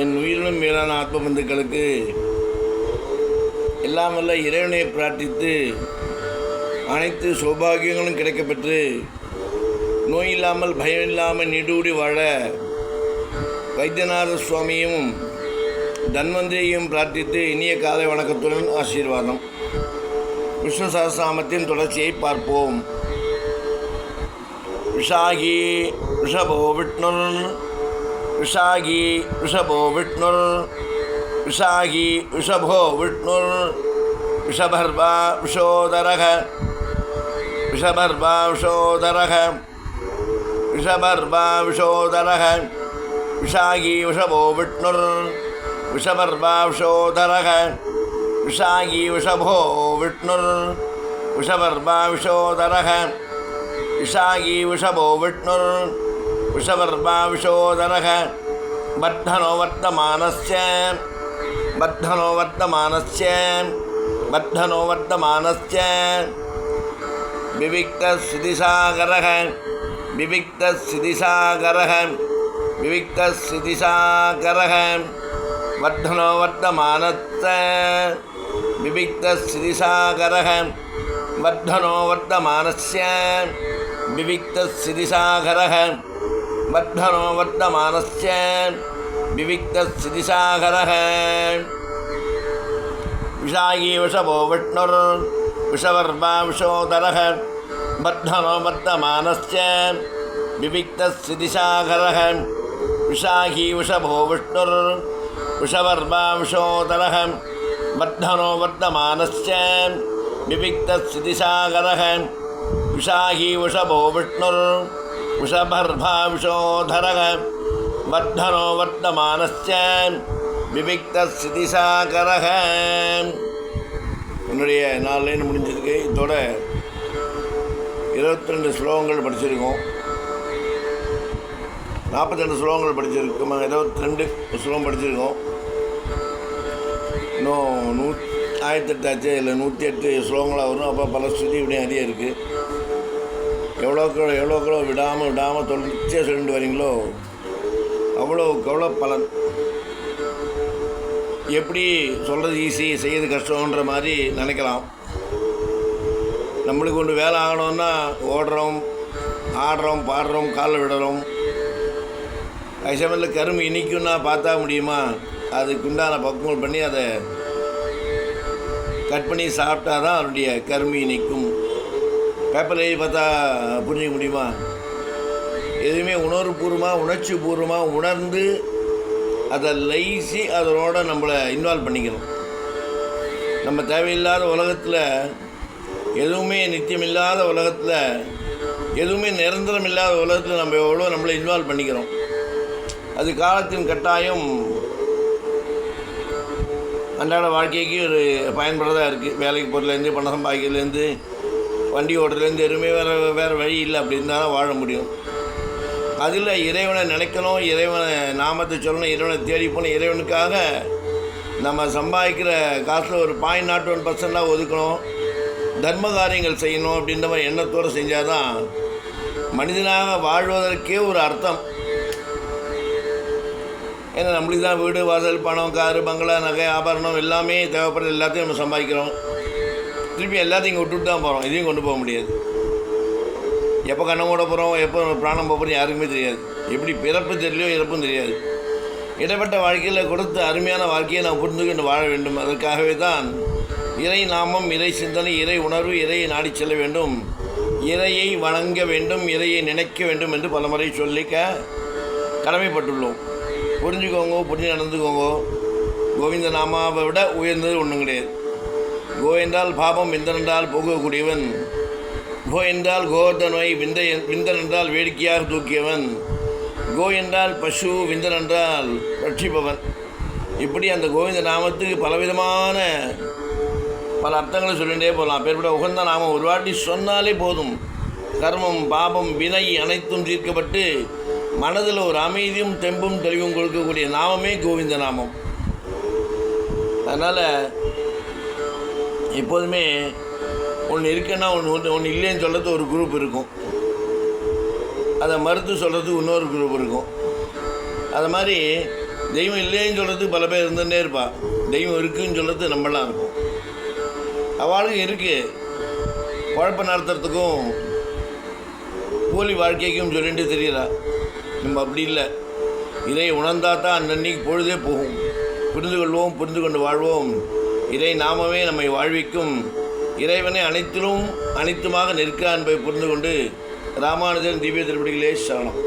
என் உயிரிலும் மேலான ஆத்ம பந்துக்களுக்கு எல்லாம் வல்ல இறைவனை பிரார்த்தித்து அனைத்து சௌபாகியங்களும் கிடைக்கப்பெற்று நோய் இல்லாமல் பயம் இல்லாமல் நீடூடி வாழ வைத்தியநாத சுவாமியும் தன்வந்தியையும் பிரார்த்தித்து இனிய காலை வணக்கத்துடன் ஆசீர்வாதம். விஷ்ணு சகசிராமத்தின் தொடர்ச்சியை பார்ப்போம். விஷாகி ரிஷபோ விஷ்ணுர் विषागी वृषभो विष्णु विषागी वृषभो विष्णुर्। वृषभर्वा वृषोदरः वृषभर्वा वृषोदरः वृषभर्वा वृषोदरः विषागी वृषभो विष्णुर्। वृषभर्वा वृषोदरः विषागी वृषभो विष्णुर्। वृषभर्वा वृषोदरः विषागी वृषभो विष्णु वृषवर्मा विषोदरः बद्धनो वर्तमान से बद्धनो वर्तमान से बद्धनो वर्तमान से विविक्त सिद्धिसागर विविक्त सिद्धिसागर विविक्त सिद्धिसागर बद्धनो वर्तमानस्य विविक्तस्थितिसागरः विविक्तस्थितिसागरः विविक्तस्थितिसागरः। बद्धनो वर्तमान से विविक्त वर्तमानस्य है बद्धनो वर्तमानस्य विविक्तस्थितिसागरः। विषायी वृषभो विष्णुर्, विषवर्मा विषोदरः। बद्धनो वर्तमानस्य विविक्तस्थितिसागरः। विशाही वृषभो विष्णुर्, विषवर्मा विषोदरः। बद्धनो वर्तमानस्य विविक्तस्थितिसागरः। विशाही वृषभो विष्णुर् விஷபர்பா விஷோதரக வர்தனோ விவிக்திதிசாகரக என்னுடைய நாலு லைன் முடிஞ்சிருக்கு இதோட இருபத்தி ரெண்டு ஸ்லோகங்கள் படிச்சிருக்கோம். நாற்பத்தி ரெண்டு ஸ்லோகங்கள் படிச்சிருக்கோம். இருபத்தி ரெண்டு ஸ்லோகம் படிச்சிருக்கோம். இன்னும் நூ ஆயிரத்தி ஆச்சு. இல்லை நூற்றி எட்டு ஸ்லோகங்களாக வரும். அப்போ பல ஸ்ருதி இப்படியும் அதிகம் இருக்குது எவ்வளோக்கு எவ்வளோக்குளோ விடாமல் விடாமல் தொடர்ச்சியாக சொல்லிட்டு வரீங்களோ? அவ்வளோக்கு அவ்வளோ பலன் எப்படி சொல்கிறது ஈஸி செய்யறது கஷ்டன்ற மாதிரி நினைக்கலாம். நம்மளுக்கு ஒன்று வேலை ஆகணும்னா ஓடுறோம் ஆடுறோம் பாடுறோம் காலில் விடுறோம். அது சமயத்தில் கரும்பு இனிக்கும்னா பார்த்தா முடியுமா? அதுக்குண்டான பக்குவம் பண்ணி அதை கட் பண்ணி சாப்பிட்டா தான் அதனுடைய கரும்பு இனிக்கும். பேப்பர்லேயே பார்த்தா புரிஞ்சிக்க முடியுமா? எதுவுமே உணர்வுபூர்வமாக உணர்ச்சி பூர்வமாக உணர்ந்து அதை லைசி அதனோட நம்மளை இன்வால்வ் பண்ணிக்கணும். நம்ம தேவையில்லாத உலகத்தில் எதுவுமே நித்தியமில்லாத உலகத்தில் எதுவுமே நிரந்தரம் இல்லாத உலகத்தில் நம்ம எவ்வளோ நம்மளை இன்வால்வ் பண்ணிக்கிறோம். அது காலத்தின் கட்டாயம் அன்றாட வாழ்க்கைக்கு ஒரு பயன்படுறதாக இருக்குது வேலைக்கு போகிறதுலேருந்து பணம் சம்பாதிக்கிறதுலேருந்து வண்டி ஓட்டுறதுலேருந்து எதுவுமே வேறு வேறு வழி இல்லை. அப்படின்னு தான் வாழ முடியும். அதில் இறைவனை நினைக்கணும் இறைவனை நாமத்தை சொல்லணும் இறைவனை தேடி போகணும். இறைவனுக்காக நம்ம சம்பாதிக்கிற காசில் ஒரு பாயிண்ட் நாட் ஒன் பர்சன்டாக ஒதுக்கணும். தர்ம காரியங்கள் செய்யணும் அப்படின்ற மாதிரி எண்ணத்தோடு செஞ்சால் தான் மனிதனாக வாழ்வதற்கே ஒரு அர்த்தம். ஏன்னா நம்மளுக்கு தான் வீடு வாசல் பணம் காரு பங்களா நகை ஆபரணம் எல்லாமே தேவைப்படுறது எல்லாத்தையும் நம்ம சம்பாதிக்கிறோம். திருப்பி எல்லாத்தையும் விட்டுட்டு தான் போகிறோம் இதையும் கொண்டு போக முடியாது. எப்போ கண்ணம் கூட போகிறோம் எப்போ பிராணம் போகிறோம் யாருக்குமே தெரியாது. எப்படி பிறப்பு தெரியலையோ இறப்பும் தெரியாது. இடைப்பட்ட வாழ்க்கையில் கொடுத்த அருமையான வாழ்க்கையை நாம் புரிந்துகொண்டு வாழ வேண்டும். அதற்காகவே தான் இறை நாமம் இறை சிந்தனை இறை உணர்வு இறையை நாடி செல்ல வேண்டும். இறையை வணங்க வேண்டும் இறையை நினைக்க வேண்டும் என்று பலமுறை சொல்லிக்க கடமைப்பட்டுள்ளோம். புரிஞ்சுக்கோங்க புரிஞ்சு நடந்துக்கோங்க. கோவிந்த நாமாவை விட உயர்ந்தது ஒன்றும் கிடையாது. கோ என்றால் பாபம் விந்தனென்றால் போகக்கூடியவன். கோ என்றால் கோவர்தனை விந்த விந்தன் என்றால் வேடிக்கையாக தூக்கியவன். கோ என்றால் பசு விந்தன் என்றால் ரட்சிப்பவன். இப்படி அந்த கோவிந்த நாமத்துக்கு பலவிதமான பல அர்த்தங்களை சொல்லிகிட்டே போகலாம். பேர்பட உகந்த நாமம் ஒரு வாட்டி சொன்னாலே போதும். கர்மம் பாபம் வினை அனைத்தும் தீர்க்கப்பட்டு மனதில் ஒரு அமைதியும் தெம்பும் தெளிவும் கொடுக்கக்கூடிய நாமமே கோவிந்த நாமம். அதனால் எப்போதுமே ஒன்று இருக்குன்னா ஒன்று ஒன்று ஒன்று இல்லைன்னு சொல்கிறது ஒரு குரூப் இருக்கும். அதை மறுத்து சொல்கிறது இன்னொரு குரூப் இருக்கும். அது மாதிரி தெய்வம் இல்லைன்னு சொல்கிறதுக்கு பல பேர் இருந்துகிட்டே இருப்பாள் தெய்வம் இருக்குன்னு சொல்கிறது நம்மளாம் இருக்கும். அவளுக்கும் இருக்குது குழப்ப நடத்துறதுக்கும் போலி வாழ்க்கைக்கும் சொல்லிட்டு தெரியலா. நம்ம அப்படி இல்லை. இதை உணர்ந்தா தான் அன்னன்னைக்கு பொழுதே போகும். புரிந்து கொள்வோம் புரிந்து கொண்டு வாழ்வோம். இறை நாமமே நம்மை வாழ்விக்கும் இறைவனை அனைத்திலும் அனைத்துமாக நிற்க என்பதை புரிந்து கொண்டு ராமானுஜன் திவ்ய திருப்படிகளே சரணம்.